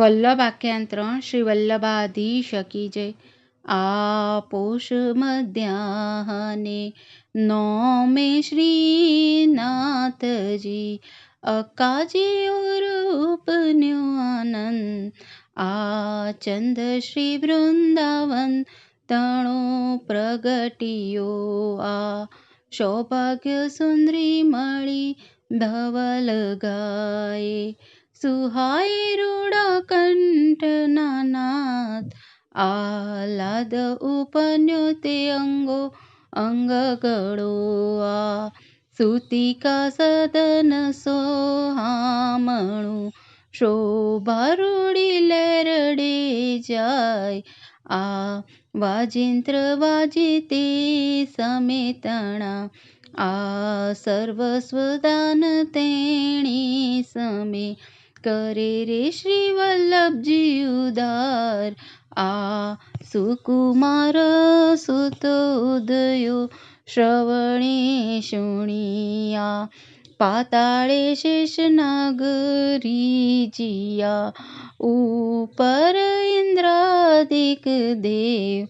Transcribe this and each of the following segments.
વલ્લભ આખ્યાન ત્રણ, શ્રી વલ્લભાધીશ કી જય. આ પોષ મધ્યાહને નોમે શ્રીનાથજી, અકાજી રૂપન્યો આનંદ આ ચંદ શ્રી વૃંદાવન, તણો પ્રગટિયો, આ સૌભાગ્ય સુંદરી મળી, ધવલ ગાય. સુહાય રૂડા કંઠના નાદ આહલાદ ઉપન્યો તે અંગો અંગ ગળો આ સુતિકા સદન સોહામણું શોભારૂડી લેરડે જાય આ વાજિંત્ર વાજિતે સમેતણા આ સર્વસ્વદાન તેણી સમે કરે રે શ્રી વલ્લભજી ઉદાર આ સુકુમાર સુતોદયો શ્રવણે શુણિયા પાતાળે શેષનાગરીજિયા ઉપર ઇન્દ્રાદિક દેવ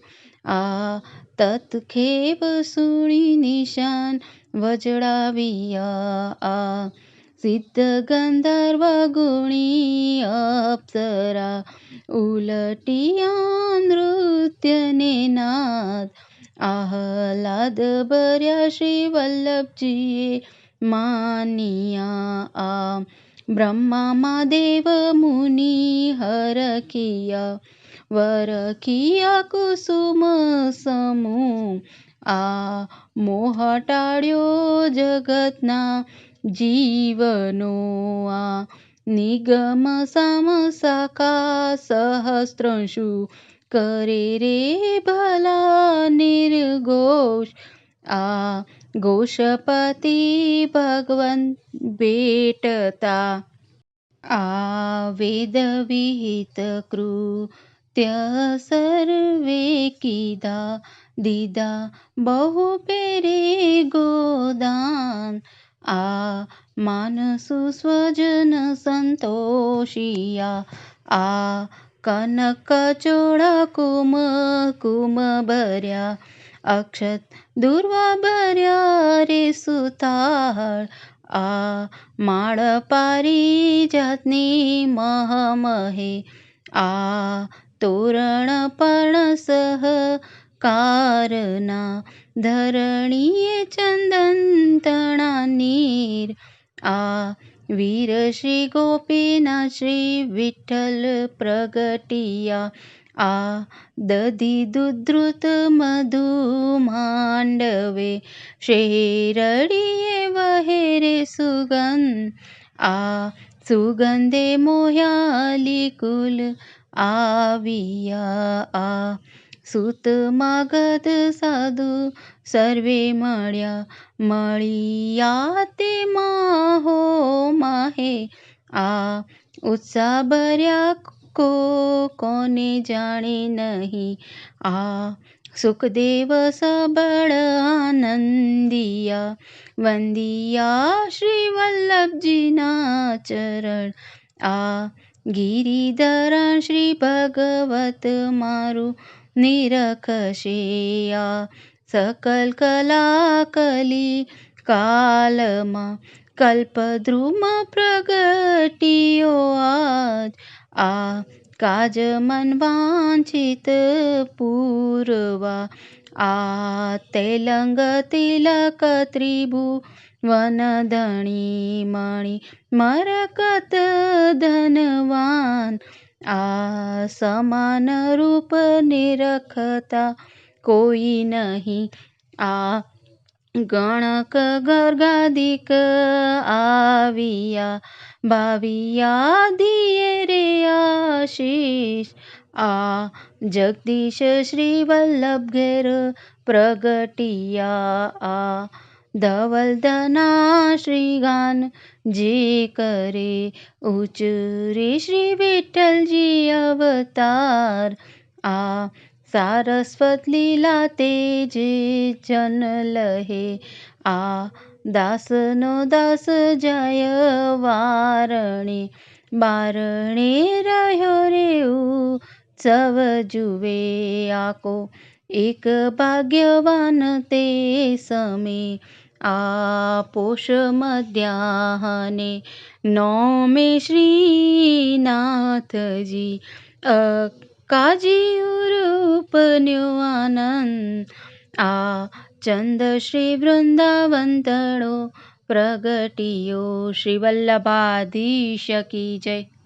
આ તત્ખેપ સુણી નિશાન વજડાવિયા આ सिद्ध गंधर्व गुणी अप्सरा उलटिया नृत्य नेनाद आहलाद बऱ्या श्री वल्लभजी मानिया आ। ब्रह्मा महादेव मुनी हरकिया वरकिया कुसुम समू आ मोह टाळ्यो जगतना। જીવનો આ નિગમ સામ સાકા સહસ્ત્રંશુ કરે રે ભલા નિર્ઘોષ આ ઘોષપતિ ભગવન ભેટતા આ વેદવિહિત કૃત્ય સર્વે કીધા દીદા બહુ પેરે ગોદાન આ માનસુ સ્વજન સંતોષિયા આ કનક ચોળા કુમ કુમ ભર્યા અક્ષત દુર્વા ભર્યા રે સુતાળ આ માળ પારી જાતની મહમહે આ તોરણ પણ સહ કારના ધરણીએ ચંદન તણા નીર આ વીર શ્રી ગોપીના શ્રી વિઠ્ઠલ પ્રગટિયા આ દધી દુદ્રુત મધુ માંડવે શેરડીએ વહેરે સુગંધ આ સુગંધે મોહ્યાલી કુલ આવિયા આ સૂત માગધ સાધુ સર્વે મળ્યા મળ્યા તે માહો માહે. આ ઉત્સાહ ભર્યા કો કોને જાણે નહીં. આ સુખદેવ સબળ આનંદિયા, વંદિયા શ્રી વલ્લભજીના ચરણ. આ ગિરિધરણ શ્રી ભગવત મારું નિરખશે આ સકલ કલા કલી કાલમાં કલ્પદ્રુમ પ્રગટિયો આજ આ કાજ મન વાંછિત પૂરવા આ તેલંગ તિલક ત્રિભુ વનધણી મણિ મરકત ધનવાન આ સમાન રૂપ નિરખતા કોઈ નહીં આ ગણક ગર્ગાદિક આવ્યા ભાવિયા દિયે રે આશીષ આ જગદીશ શ્રી વલ્લભ ઘેર પ્રગટિયા આ धवलधना श्रीगान जी करे उचुरी श्री विठ्ठल जी अवतार। आ सारस्वत लीला तेज जन लहे। आ दास नो दास जय वारणी। बारणी रह्यो रे उत्सव जुवे आको। एक भाग्यवान ते समी। આ પોષ મધ્યાહને નોમે શ્રીનાથજી કાજી ઉપન્યો આનંદ આ ચંદ શ્રી પ્રગટિયો શ્રી વલ્લભાધીશ કી જય